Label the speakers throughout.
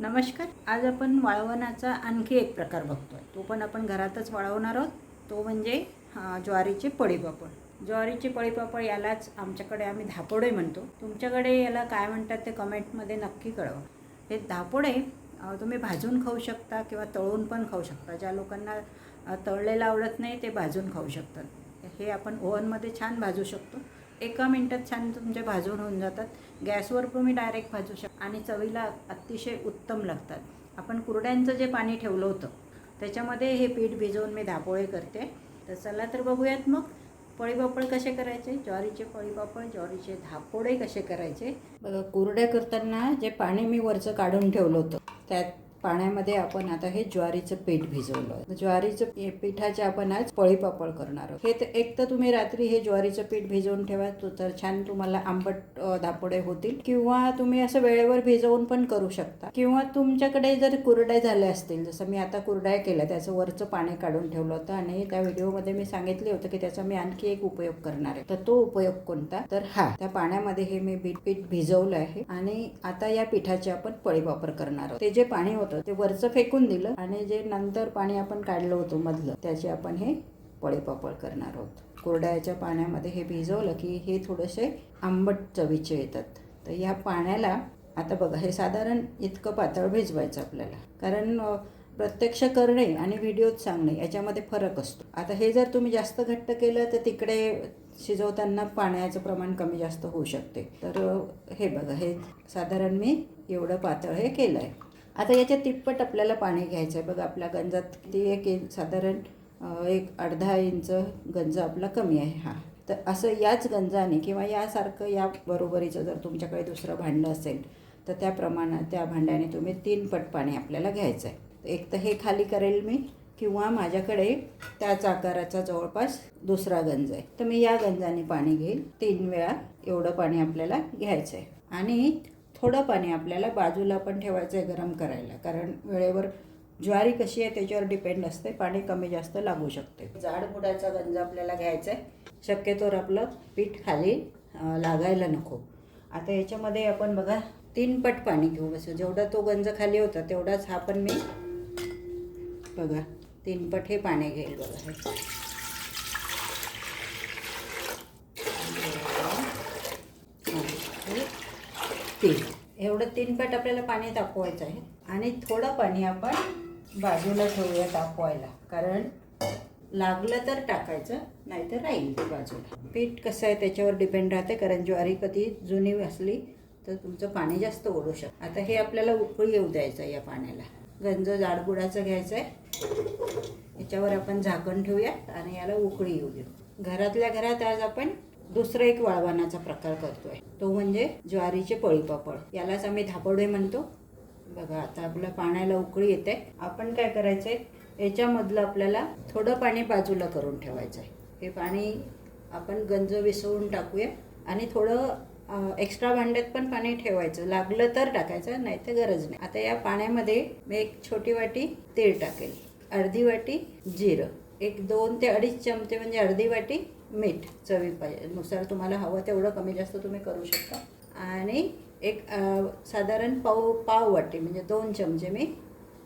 Speaker 1: नमस्कार आज आपण वाळवणाचा आणखी एक प्रकार बघतोय. तो पण आपण घरातच वाळवणार आहोत. तो म्हणजे ज्वारीचे पळीपापड ज्वारीचे पळीपापड यालाच आमच्याकडे आम्ही धापोडे म्हणतो. तुमच्याकडे याला काय म्हणतात ते कमेंटमध्ये नक्की कळवा. हे धापोडे तुम्ही भाजून खाऊ शकता किंवा तळून पण खाऊ शकता. ज्या लोकांना तळलेलं आवडत नाही ते भाजून खाऊ शकतात. हे आपण ओव्हनमध्ये छान भाजू शकतो. एका मिनटात छान तुमचे भाजून होऊन जातात. गॅसवर तुम्ही डायरेक्ट भाजू शकता आणि चवीला अतिशय उत्तम लागतात. आपण कुरड्यांचं जे पाणी ठेवलं होतं त्याच्यामध्ये हे पीठ भिजवून मी धापोळे करते. तर चला तर बघूयात मग पळीपापड कसे करायचे? ज्वारीचे पळीपापड ज्वारीचे धापोळे कसे करायचे? बघा कुरड्या करताना जे पाणी मी वरचं काढून ठेवलं होतं त्यात पाण्यामध्ये आपण आता हे ज्वारीचं पीठ भिजवलं ज्वारीचं पिठाचे आपण आज पळीपापड करणार आहोत. हे तर एक तर तुम्ही रात्री हे ज्वारीचं पीठ भिजवून ठेवा तर छान तुम्हाला आंबट अ, धापोडे होतील. किंवा तुम्ही असं वेळेवर भिजवून पण करू शकता. किंवा तुमच्याकडे जर कुरड्या झाल्या असतील जसं मी आता कुरड्या केल्या त्याचं वरचं पाणी काढून ठेवलं होतं आणि त्या व्हिडिओमध्ये मी सांगितले होतं की त्याचा मी आणखी एक उपयोग करणार आहे. तर तो उपयोग कोणता? तर हा त्या पाण्यामध्ये हे मी बीट पीठ भिजवलं आहे आणि आता या पिठाचे आपण पळी वापर करणार आहोत. ते जे पाणी होतं ते वरचं फेकून दिलं आणि जे नंतर पाणी आपण काढलं होतं मधलं त्याचे आपण हे पळीपापड करणार आहोत. कोरड्याच्या पाण्यामध्ये हे भिजवलं की हे थोडेसे आंबट चवीचे येतात. तर या पाण्याला आता बघा हे साधारण इतकं पातळ भिजवायचं आपल्याला. कारण प्रत्यक्ष करणे आणि व्हिडिओत सांगणे याच्यामध्ये फरक असतो. आता हे जर तुम्ही जास्त घट्ट केलं तर तिकडे शिजवताना पाण्याचं प्रमाण कमी जास्त होऊ शकते. तर हे बघा हे साधारण मी एवढं पातळ हे केलं आहे आता याच्या तिप्पट आपल्याला पाणी घ्यायचं आहे बघा आपल्या गंजात किती एक इंच साधारण एक अर्धा इंच गंज आपला कमी आहे हा. तर असं याच गंजाने किंवा यासारखं या बरोबरीचं जर तुमच्याकडे दुसरं भांडं असेल तर त्या प्रमाणात त्या भांड्याने तुम्ही तीन पट पाणी आपल्याला घ्यायचं आहे एक तर हे खाली करेल मी किंवा माझ्याकडे त्याच आकाराचा जवळपास दुसरा गंज आहे. तर मी या गंजाने पाणी घेईल. तीन वेळा एवढं पाणी आपल्याला घ्यायचं आहे आणि थोडं पाणी आपल्याला बाजूला पण ठेवायचं आहे गरम करायला. कारण वेळेवर ज्वारी कशी आहे त्याच्यावर डिपेंड असते पाणी कमी जास्त लागू शकते. जाड बुडाचा गंज आपल्याला घ्यायचा आहे. शक्यतोवर आपलं पीठ खाली लागायला नको. आता याच्यामध्ये आपण बघा तीन पट पाणी घेऊ. बसू जेवढा तो गंज खाली होता तेवढाच हा पण मी बघा तीन पट हे पाणी घेईल बघा. हे हे तीन. एवढं तीन पट आपल्याला पाणी तापवायचं आहे. आणि थोडं पाणी आपण बाजूला ठेवूया तापवायला. कारण लागलं तर टाकायचं नाहीतर राहील ते बाजूला. पीठ कसं आहे त्याच्यावर डिपेंड राहते कारण ज्वारी कधी जुनी असली तर तुमचं पाणी जास्त ओढू शकतं. आता हे आपल्याला उकळी येऊ द्यायचं आहे या पाण्याला. गंज जाडबुडाचं घ्यायचं आहे याच्यावर आपण झाकण ठेवूया आणि याला उकळी येऊ देऊ. घरातल्या घरात आज आपण दुसरं एक वाळवणाचा प्रकार करतोय. तो म्हणजे ज्वारीचे पळीपापड. यालाच आम्ही धापडे म्हणतो. बघा आता आपल्या पाण्याला उकळी येते. आपण काय करायचंय? याच्यामधलं आपल्याला थोडं पाणी बाजूला करून ठेवायचं आहे हे पाणी आपण गंज विसळून टाकूया आणि थोडं एक्स्ट्रा भांड्यात पण पाणी ठेवायचं. लागलं तर टाकायचं नाही तर गरज नाही. आता या पाण्यामध्ये मी एक छोटी वाटी तेल टाकेल. अर्धी वाटी जिरं. एक दोन ते अडीच चमचे म्हणजे अर्धी वाटी मीठ चवी पाहिजे नुसार तुम्हाला हवं तेवढं कमी जास्त तुम्ही करू शकता. आणि एक साधारण पाव पाव वाटी म्हणजे दोन चमचे मी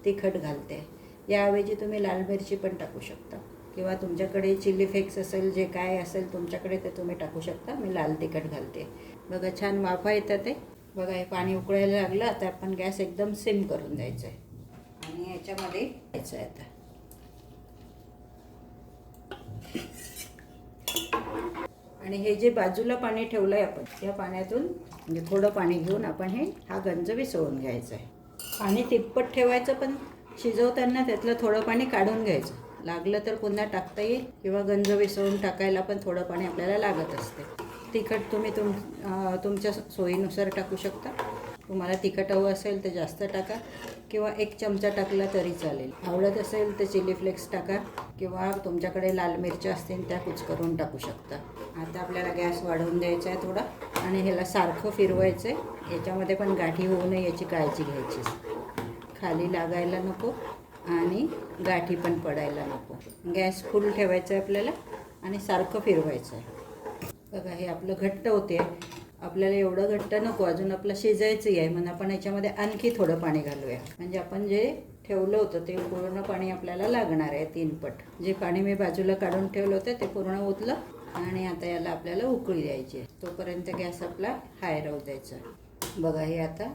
Speaker 1: तिखट घालते. याऐवजी तुम्ही लाल मिरची पण टाकू शकता. किंवा तुमच्याकडे चिली फ्लेक्स असेल जे काय असेल तुमच्याकडे ते तुम्ही टाकू शकता. मी लाल तिखट घालते. बघा छान वाफा येतं ते. बघा हे पाणी उकळायला लागलं आता आपण गॅस एकदम सिम करून द्यायचं आहे आणि याच्यामध्ये द्यायचं आहे आता. आणि हे जे बाजूला पाणी ठेवलं आहे आपण या पाण्यातून म्हणजे थोडं पाणी घेऊन आपण हे हा गंज विसळून घ्यायचा आहे. पाणी तिप्पट ठेवायचं पण शिजवताना त्यातलं थोडं पाणी काढून घ्यायचं. लागलं तर पुन्हा टाकता येईल किंवा गंज विसळून टाकायला पण थोडं पाणी आपल्याला लागत असते. तिखट तुम्ही तुम तुमच्या सोयीनुसार टाकू शकता. तुम्हाला तिखट हवं असेल तर जास्त टाका. किंवा एक चमचा टाकला तरी चालेल. आवडत असेल तर चिली फ्लेक्स टाका किंवा तुमच्याकडे लाल मिरच्या असतील त्या कुचकरून टाकू शकता. आता आपल्याला गॅस वाढवून द्यायचा आहे थोडा आणि ह्याला सारखं फिरवायचं आहे. याच्यामध्ये पण गाठी होऊ नये याची काळजी घ्यायची. खाली लागायला नको आणि गाठी पण पडायला नको. गॅस फुल ठेवायचा आहे आपल्याला आणि सारखं फिरवायचं आहे. बघा हे आपलं घट्ट होते आपल्याला एवढं घट्ट नको अजून आपलं शिजायचंही आहे. म्हणून आपण याच्यामध्ये आणखी थोडं पाणी घालूया. म्हणजे आपण जे ठेवलं होतं ते पूर्ण पाणी आपल्याला लागणार आहे तीन पट. जे पाणी मी बाजूला काढून ठेवलं होतं ते पूर्ण ओतलं आणि आता याला आपल्याला उकळी द्यायची तोपर्यंत गॅस आपला हाय राहू द्यायचा. बघा हे आता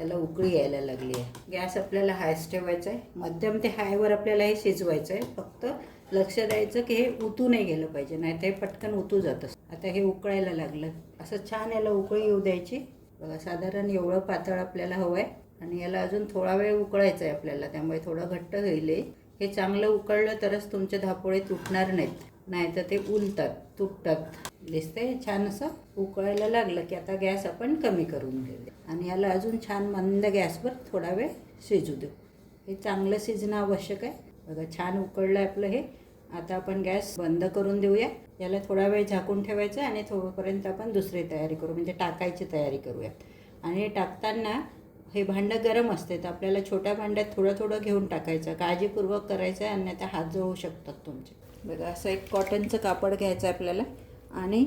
Speaker 1: याला उकळी यायला लागली आहे. गॅस आपल्याला हायच ठेवायचा आहे मध्यम ते हायवर आपल्याला हे शिजवायचं आहे फक्त लक्ष द्यायचं की हे उतू नाही गेलं पाहिजे नाही हे पटकन उतू जातं. आता हे उकळायला लागलं. असं छान याला उकळी येऊ द्यायची. बघा साधारण एवढं पातळ आपल्याला हवं आहे आणि याला अजून थोडा वेळ उकळायचं आहे आपल्याला. त्यामुळे थोडं घट्ट होईल हे. हे चांगलं उकळलं तरच तुमचे धापोळे तुटणार नाहीत. नाही तर ते उलतात तुटतात. दिसतंय. छान असं उकळायला लागलं की आता गॅस आपण कमी करून घेऊया. आणि याला अजून छान मंद गॅसवर थोडा वेळ शिजू देऊ. हे चांगलं शिजणं आवश्यक आहे. बघा छान उकळलं आहे आपलं हे. आता आपण गॅस बंद करून देऊया. याला थोडा वेळ झाकून ठेवायचं आणि थोडंपर्यंत आपण दुसरी तयारी करू. म्हणजे टाकायची तयारी करूया आणि टाकताना हे भांडं गरम असते तर आपल्याला छोट्या भांड्यात थोडं थोडं घेऊन टाकायचं. काळजीपूर्वक करायचं आहे अन्यथा हात जळू शकतात तुमचे. बघा असं एक कॉटनचं कापड घ्यायचं आहे आपल्याला. आणि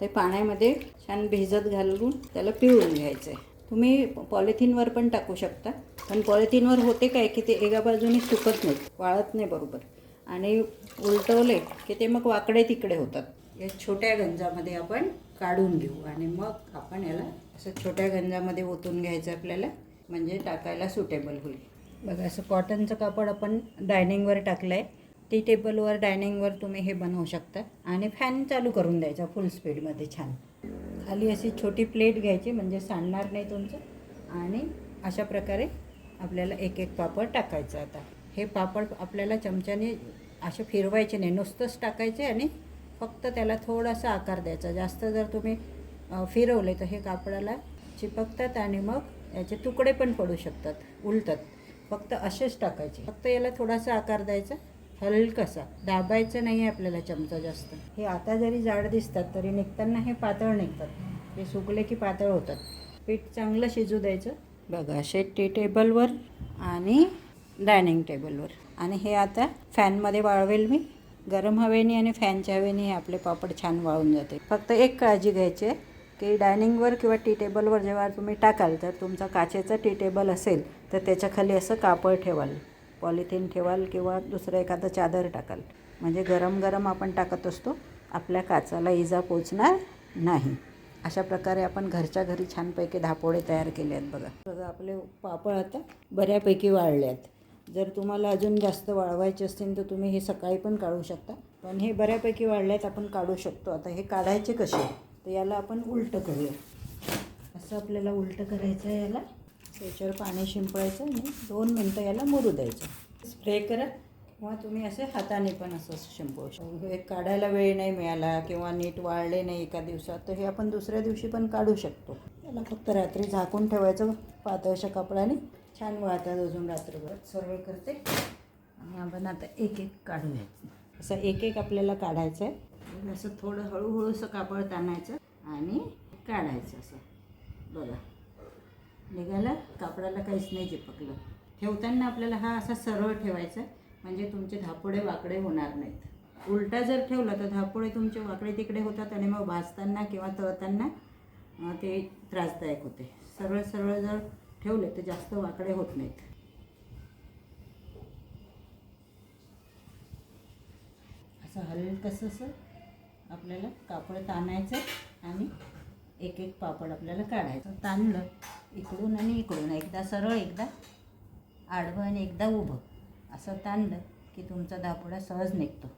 Speaker 1: ते पाण्यामध्ये छान भिजत घालून त्याला पिळून घ्यायचं आहे तुम्ही पॉलिथिनवर पण टाकू शकता. पण पॉलिथिनवर होते काय की ते एका बाजूने सुकत नाहीत वाळत नाही बरोबर. आणि उलटवले की ते मग वाकडे तिकडे होतात. या छोट्या गंजामध्ये आपण काढून घेऊ आणि मग आपण याला असं छोट्या गंजामध्ये ओतून घ्यायचं आपल्याला म्हणजे टाकायला सुटेबल होईल. बघा असं कॉटनचं कापड आपण डायनिंगवर टाकलं आहे टी टेबलवर डायनिंगवर तुम्ही हे बनवू शकता. आणि फॅन चालू करून द्यायचा फुल स्पीडमध्ये छान. खाली अशी छोटी प्लेट घ्यायची म्हणजे सांडणार नाही तुमचं. आणि अशा प्रकारे आपल्याला एक एक पापड टाकायचं आता. हे पापड आपल्याला चमच्याने असे फिरवायचे नाही नुसतंच टाकायचे आणि फक्त त्याला थोडासा आकार द्यायचा. जास्त जर तुम्ही फिरवले तर हे कापडाला चिपकतात आणि मग याचे तुकडे पण पडू शकतात उलतात फक्त असेच टाकायचे. फक्त याला थोडासा आकार द्यायचा. हलकसा दाबायचं नाही आहे आपल्याला चमचा जास्त. हे आता जरी जाड दिसतात तरी निघताना हे पातळ निघतात. हे सुकले की पातळ होतात. पीठ चांगलं शिजू द्यायचं. बघा असे टी टेबलवर आणि डायनिंग टेबलवर. आणि हे आता फॅनमध्ये वाळवेल मी. गरम हवेने आणि फॅनच्या हवेने हे आपले पापड छान वाळून जाते. फक्त एक काळजी घ्यायची आहे की डायनिंगवर किंवा टी टेबलवर जेव्हा तुम्ही टाकाल तर तुमचा काचेचा टी टेबल असेल तर त्याच्याखाली असं कापड ठेवाल. पॉलिथिन ठेवाल किंवा दुसरं एखादं चादर टाकाल. म्हणजे गरम गरम आपण टाकत असतो आपल्या काचाला इजा पोचणार नाही. अशा प्रकारे आपण घरच्या घरी छानपैकी धापोळे तयार केले आहेत बघा. बघा आपले पापड आता बऱ्यापैकी वाळले आहेत. जर तुम्हाला अजून जास्त वाळवायचे असतील तर तुम्ही हे सकाळी पण काढू शकता. पण हे बऱ्यापैकी वाळले आहेत आपण काढू शकतो. आता हे काढायचे कसे? तर याला आपण उलटं करूया. असं आपल्याला उलटं करायचं आहे याला. त्याच्यावर पाणी शिंपडायचं आणि दोन मिनटं याला मुरू द्यायचं. स्प्रे करा किंवा तुम्ही असे हाताने पण असं शिंपवू शकतो. हे काढायला वेळ नाही मिळाला किंवा नीट वाळले नाही एका दिवसात तर हे आपण दुसऱ्या दिवशी पण काढू शकतो. याला फक्त रात्री झाकून ठेवायचं पातळशा कपड्याने. छान वाळतात अजून रात्रभर. सर्व करते. आणि आपण आता एक एक काढूया. असं एक एक आपल्याला काढायचं आहे असं थोडं हळूहळू असं कापड ताणायचं आणि काढायचं असं. बघा. निघालं कापडाला काहीच नाही चिपकलं. ठेवताना आपल्याला हा असा सरळ ठेवायचा म्हणजे तुमचे धापोडे वाकडे होणार नाहीत. उलटा जर ठेवला तर धापोडे तुमचे वाकडे तिकडे होतात आणि मग भाजताना किंवा तळताना ते त्रासदायक होते. सरळ सरळ जर ठेवले तर जास्त वाकडे होत नाहीत. असं हलकंसं असं आपल्याला कापड ताणायचं आणि एक एक पापड आपल्याला काढायचं. ताणलं. इकडून आणि इकडून एकदा सरळ एकदा आडवं आणि एकदा उभं. असं ताणलं की तुमचा दापोडा सहज निघतो.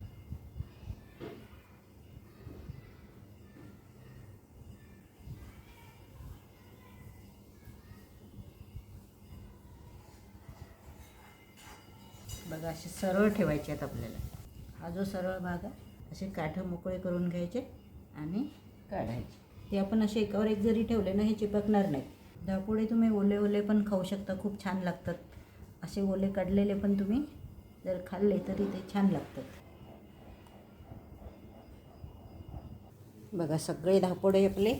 Speaker 1: बघा असे सरळ ठेवायचे आहेत आपल्याला. हा जो सरळ भाग आहे असे काठं मोकळे करून घ्यायचे आणि काढायचे. ते आपण असे एकावर एक जरी ठेवले ना हे चिपकणार नाही धापोळे तुम्ही ओले ओले पण खाऊ शकता खूप छान लागतात. असे ओले काढलेले पण तुम्ही जर खाल्ले तरी ते छान लागतात. बघा सगळे धापोडे आपले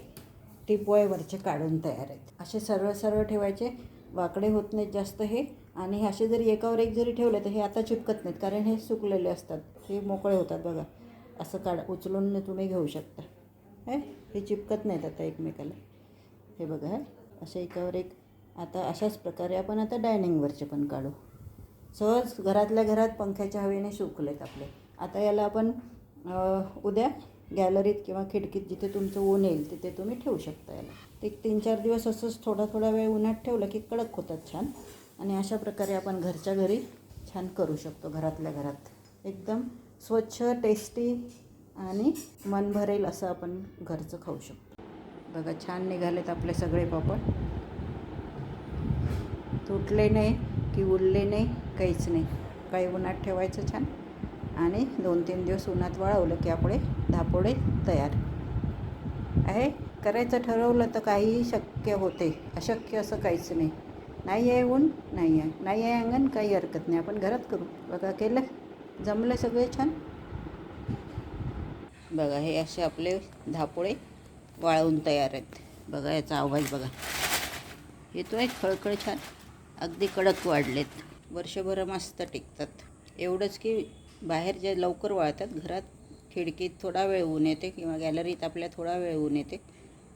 Speaker 1: टिपोळ्यावरचे काढून तयार आहेत. असे सरळ सरळ ठेवायचे. वाकडे होत नाहीत जास्त हे. आणि असे जरी एकावर एक जरी ठेवले तर हे आता चिपकत नाहीत कारण हे सुकलेले असतात. हे मोकळे होतात बघा. असं काढ उचलून तुम्ही घेऊ शकता. हे हे चिपकत नाहीत आता एकमेकाला. हे बघा असे अशा एकावर एक आता अशाच प्रकारे आपण आता डायनिंगवरचे पण काढू. सहज घरातल्या घरात पंख्याच्या हवेने सुकलेत आपले. आता याला आपण उद्या गॅलरीत किंवा खिडकीत जिथे तुमचं ऊन येईल तिथे तुम्ही ठेवू शकता याला. ते एक तीन चार दिवस असंच थोडा थोडा वेळ उन्हात ठेवलं की कडक होतात छान. आणि अशा प्रकारे आपण घरच्या घरी छान करू शकतो घरातल्या घरात. एकदम स्वच्छ टेस्टी आणि मन भरेल असं आपण घरचं खाऊ शकतो. बघा छान निघालेत आपले सगळे पापड. तुटले नाही की उरले नाही काहीच नाही. काही उन्हात ठेवायचं छान. आणि दोन तीन दिवस उन्हात वाळवलं की आपले धापोडे तयार. आहे करायचं ठरवलं तर काहीही शक्य होते. अशक्य असं काहीच नाही. नाही आहे ऊन नाही आहे. नाही आहे अंगण काही हरकत नाही. आपण घरात करू. बघा केलं. जमलं सगळे छान. बघा हे असे आपले धापोळे वाळवून तयार आहेत. बघा याचा आवाज बघा. येतो आहे खळखळ छान. अगदी कडक वाढलेत. वर्षभर मस्त टिकतात. एवढंच की बाहेर जे लवकर वाळतात घरात खिडकीत थोडा वेळ ऊन येते किंवा गॅलरीत आपल्या थोडा वेळ ऊन येते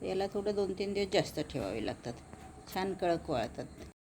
Speaker 1: याला थोडं दोन तीन दिवस जास्त ठेवावे लागतात. छान कडक वाळतात.